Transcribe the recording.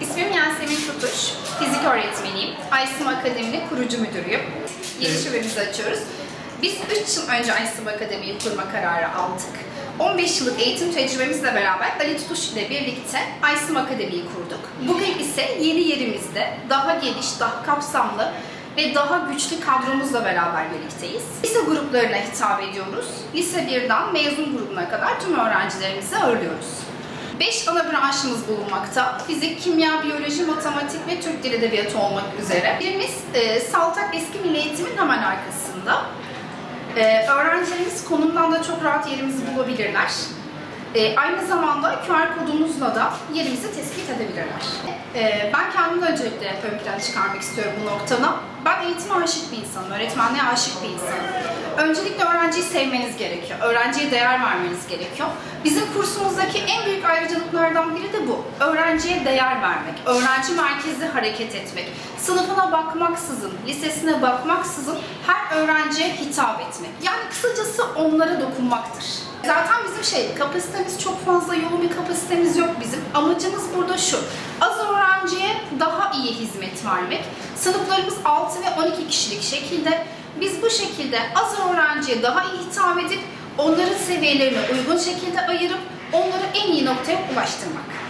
İsmim Yasemin Tutuş, fizik öğretmeniyim. Aysim Akademi'nin kurucu müdürüyüm. Yeni Evet. şubemizi açıyoruz. Biz 3 yıl önce Aysim Akademi'yi kurma kararı aldık. 15 yıllık eğitim tecrübemizle beraber Ali Tutuş ile birlikte Aysim Akademi'yi kurduk. Bugün ise yeni yerimizde daha geniş, daha kapsamlı ve daha güçlü kadromuzla beraber birlikteyiz. Lise gruplarına hitap ediyoruz. Lise 1'den mezun grubuna kadar tüm öğrencilerimizi ağırlıyoruz. 5 ana branşımız bulunmakta. Fizik, kimya, biyoloji, matematik ve Türk Dili Edebiyatı olmak üzere. Birimiz e, Saltak Eski Milli Eğitim'in hemen arkasında. E, öğrencilerimiz konumdan da çok rahat yerimizi bulabilirler. E, aynı zamanda QR kodumuzla da yerimizi tespit edebilirler. E, ben kendimi öncelikle ön plana çıkarmak istiyorum bu noktada. Ben eğitime aşık bir insanım, öğretmenliğe aşık bir insanım. Öncelikle öğrenciyi sevmeniz gerekiyor, öğrenciye değer vermeniz gerekiyor. Bizim kursumuzdaki en büyük ayrıcalıklardan biri de bu. Öğrenciye değer vermek, öğrenci merkezli hareket etmek, sınıfına bakmaksızın, lisesine bakmaksızın her öğrenciye hitap etmek. Yani kısacası onlara dokunmaktır. Zaten bizim şey, kapasitemiz çok fazla yoğun bir kapasitemiz yok bizim. Amacımız burada şu, az öğrenciye daha iyi hizmet vermek. Sınıflarımız 6 ve 12 kişilik şekilde. Biz bu şekilde az öğrenciye daha iyi hitap edip onların seviyelerine uygun şekilde ayırıp onları en iyi noktaya ulaştırmak.